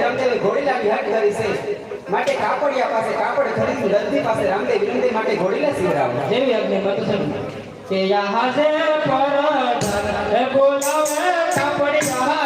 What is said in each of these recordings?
રામદેવે ઘોડીલા કરી છે માટે કાપડિયા પાસે કાપડ ખરીદી દર્દી પાસે રામદેવ વિરમદેવ માટે ઘોડીલા સીવડાવો જેવી આજ્ઞા માતુશ્રી કે યા સે પર હે બોલાવે કાપડી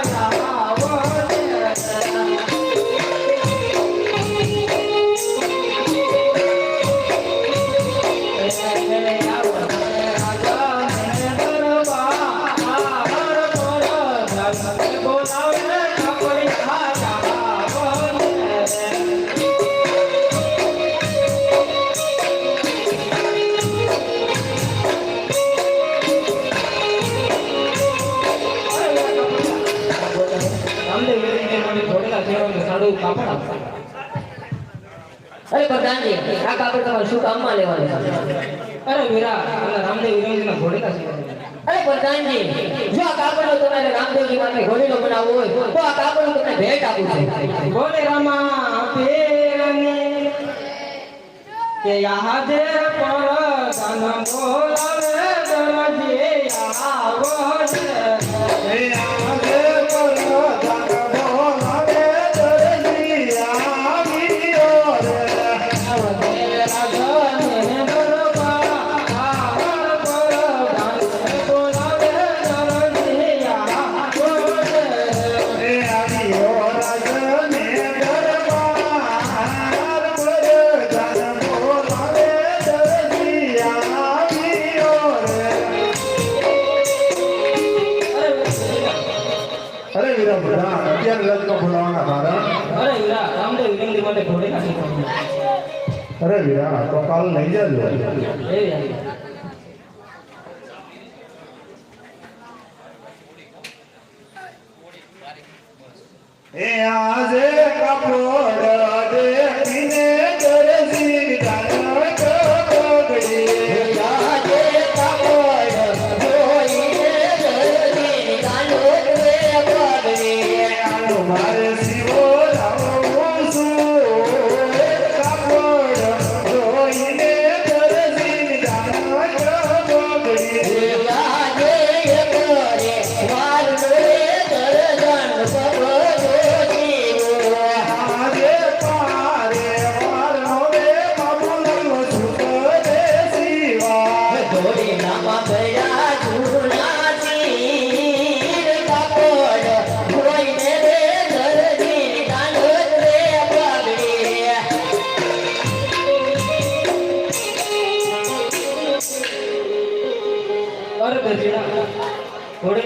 અરે આ કાપડ તમારે શું કામમાં લેવાનું? અરે વીરા આના રામદેવ ઘોડેલા સેવા અરે પ્રધાનજી જો આ કાપડનો તમારે રામદેવજી માટે ઘોડીલો બનાવવો હોય, તો આ કાપડનું તમને ભેટ આપું છે. બોલે રામા પીરની કે યહાં પર ધન બોલાવે દરજી આવો છે અરે વીરા તો કાલ લઈ જજો. એ આજે કપોડ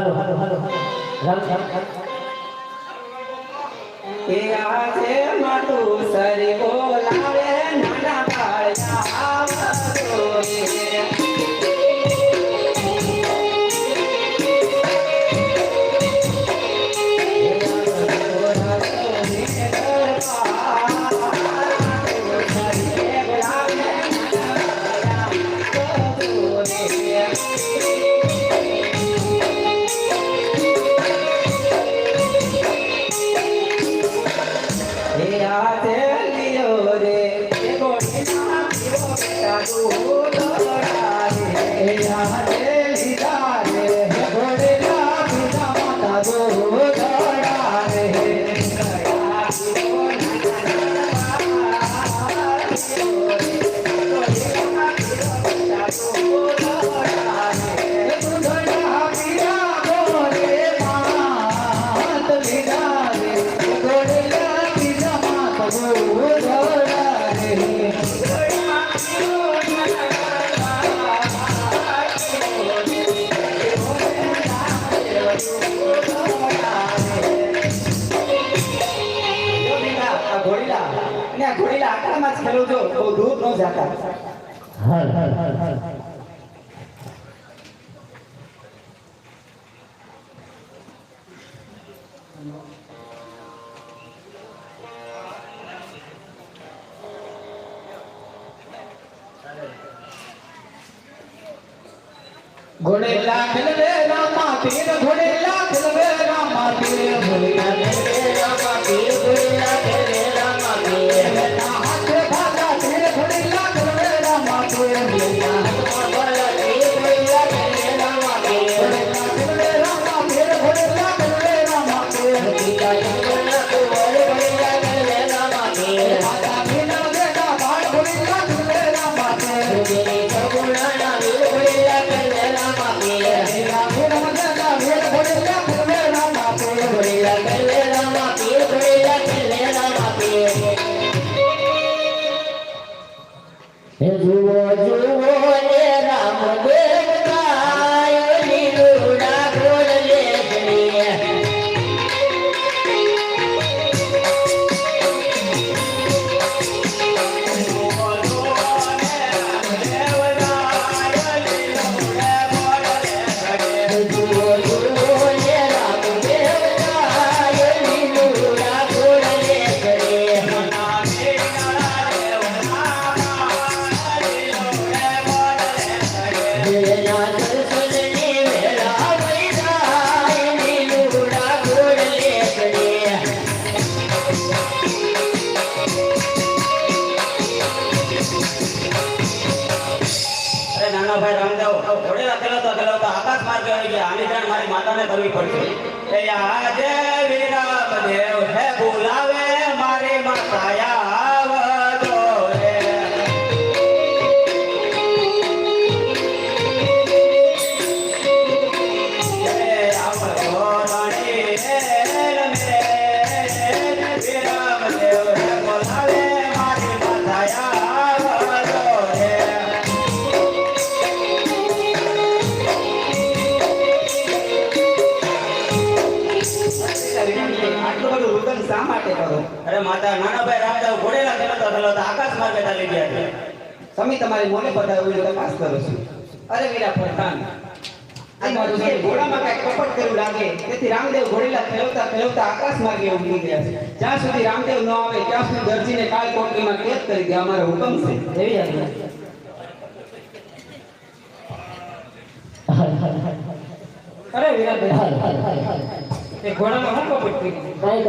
હાલો હાલો હાલો રામ school. ઘોડીલા ઘોડીલા આકડામાં જ ખેલો છો બહુ દૂર ન જાતા હાલ હાલ હાલ હાલ ઘોડે લાખ લે માટી ઘોડે 我就 કરવી પડશે. રુદન શા માટે કરો અરે માતા નાનાભાઈ રામદેવ ઘોડેલા ખેલતા ખેલતા આકાશ માર્ગે ચાલી ગયા છે. તમે તમારી મોને બતાવી તપાસ કરો છો? અરે વીરા પઠાણ આ બાજુ છે ઘોડામાં કાંઈક કપટ કર્યું લાગે તેથી રામદેવ ઘોડેલા ખેલવતા ખેલવતા આકાશ માર્ગે ઉમટી ગયા છે. જ્યાં સુધી રામદેવ ન આવે ત્યાં સુધી દરજીને કાળ કોટડીમાં કેદ કરી દે અમારો હુકમ છે. એવી અરે વિરાટભાઈ એ કપટ કરી કાંઈ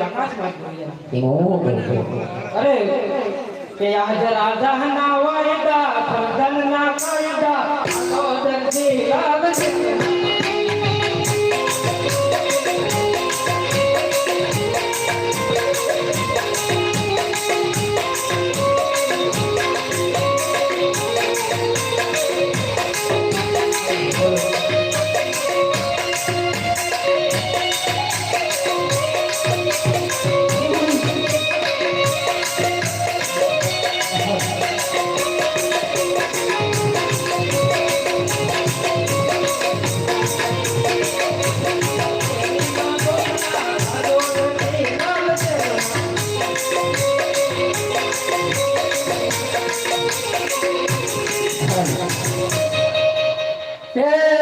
આકાશમાં જ પડી ગયા અરે કે આજ રાજા ના વાયદા પ્રધાન ના કાયદા દર્દી હે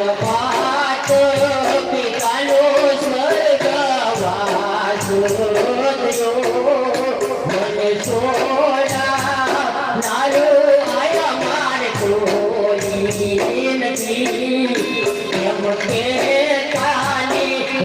માર